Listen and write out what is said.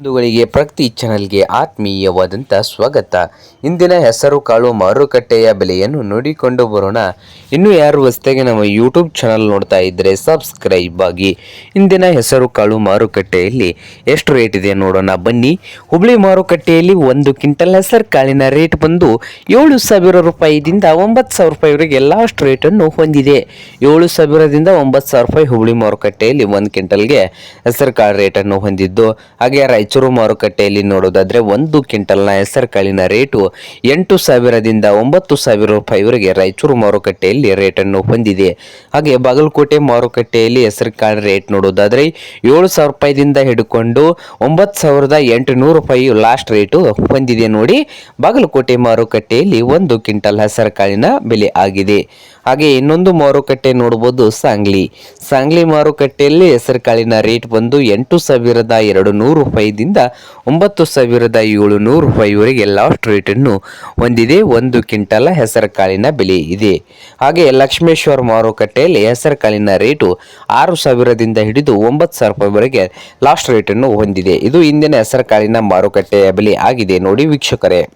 ಬಂಧುಗಳಿಗೆ ಪ್ರತಿ ಚಾನಲ್ಗೆ ಆತ್ಮೀಯವಾದಂಥ ಸ್ವಾಗತ. ಇಂದಿನ ಹೆಸರು ಕಾಳು ಮಾರುಕಟ್ಟೆಯ ಬೆಲೆಯನ್ನು ನೋಡಿಕೊಂಡು ಬರೋಣ. ಇನ್ನು ಯಾರು ಹೊಸದಾಗಿ ನಮ್ಮ ಯೂಟ್ಯೂಬ್ ಚಾನಲ್ ನೋಡ್ತಾ ಇದ್ದರೆ ಸಬ್ಸ್ಕ್ರೈಬ್ ಆಗಿ. ಇಂದಿನ ಹೆಸರು ಕಾಳು ಮಾರುಕಟ್ಟೆಯಲ್ಲಿ ಎಷ್ಟು ರೇಟ್ ಇದೆ ನೋಡೋಣ. ಬನ್ನಿ. ಹುಬ್ಳಿ ಮಾರುಕಟ್ಟೆಯಲ್ಲಿ ಒಂದು ಕ್ವಿಂಟಲ್ ಹೆಸರು ಕಾಳಿನ ರೇಟ್ ಬಂದು ಏಳು ಸಾವಿರ ರೂಪಾಯಿದಿಂದ ಒಂಬತ್ತು ಸಾವಿರ ರೂಪಾಯಿವರೆಗೆ ಲಾಸ್ಟ್ ರೇಟನ್ನು ಹೊಂದಿದೆ. ಏಳು ಸಾವಿರದಿಂದ ಒಂಬತ್ತು ಸಾವಿರ ರೂಪಾಯಿ ಹುಬ್ಳಿ ಮಾರುಕಟ್ಟೆಯಲ್ಲಿ ಒಂದು ಕ್ವಿಂಟಲ್ಗೆ ಹೆಸರು ಕಾಳು ರೇಟನ್ನು ಹೊಂದಿದ್ದು. ಹಾಗೆ ರಾಯಚೂರು ಮಾರುಕಟ್ಟೆಯಲ್ಲಿ ನೋಡೋದಾದ್ರೆ ಒಂದು ಕ್ವಿಂಟಲ್ನ ಹೆಸರು ಕಾಳಿನ ರೇಟು ಎಂಟು ಸಾವಿರದಿಂದ ಒಂಬತ್ತು ಸಾವಿರ ರೂಪಾಯಿವರೆಗೆ ರಾಯಚೂರು ಮಾರುಕಟ್ಟೆಯಲ್ಲಿ ರೇಟನ್ನು ಹೊಂದಿದೆ. ಹಾಗೆ ಬಾಗಲಕೋಟೆ ಮಾರುಕಟ್ಟೆಯಲ್ಲಿ ಹೆಸರು ಕಾಳಿನ ರೇಟ್ ನೋಡೋದಾದ್ರೆ ಏಳು ಸಾವಿರ ರೂಪಾಯಿದಿಂದ ಹಿಡ್ಕೊಂಡು ಒಂಬತ್ತು ಸಾವಿರದ ಎಂಟುನೂರು ರೂಪಾಯಿ ಲಾಸ್ಟ್ ರೇಟು ಹೊಂದಿದೆ ನೋಡಿ. ಬಾಗಲಕೋಟೆ ಮಾರುಕಟ್ಟೆಯಲ್ಲಿ ಒಂದು ಕ್ವಿಂಟಲ್ ಹೆಸರು ಕಾಳಿನ ಬೆಲೆ ಆಗಿದೆ. ಹಾಗೆ ಇನ್ನೊಂದು ಮಾರುಕಟ್ಟೆ ನೋಡಬಹುದು ಸಾಂಗ್ಲಿ. ಸಾಂಗ್ಲಿ ಮಾರುಕಟ್ಟೆಯಲ್ಲಿ ಹೆಸರು ಕಾಳಿನ ರೇಟ್ ಬಂದು ಎಂಟು ಸಾವಿರದ ಎರಡು ನೂರು ರೂಪಾಯಿದಿಂದ ಒಂಬತ್ತು ಸಾವಿರದ ಏಳು ನೂರು ರೂಪಾಯಿವರೆಗೆ ಲಾಸ್ಟ್ ರೇಟನ್ನು ಹೊಂದಿದೆ. ಒಂದು ಕ್ವಿಂಟಲ್ ಹೆಸರು ಕಾಳಿನ ಬೆಲೆ ಇದೆ. ಹಾಗೆ ಲಕ್ಷ್ಮೇಶ್ವರ ಮಾರುಕಟ್ಟೆಯಲ್ಲಿ ಹೆಸರು ಕಾಳಿನ ರೇಟು ಆರು ಸಾವಿರದಿಂದ ಹಿಡಿದು ಒಂಬತ್ತು ಸಾವಿರ ರೂಪಾಯಿವರೆಗೆ ಲಾಸ್ಟ್ ರೇಟನ್ನು ಹೊಂದಿದೆ. ಇದು ಇಂದಿನ ಹೆಸರು ಕಾಳಿನ ಮಾರುಕಟ್ಟೆಯ ಬೆಲೆ ಆಗಿದೆ. ನೋಡಿ ವೀಕ್ಷಕರೇ.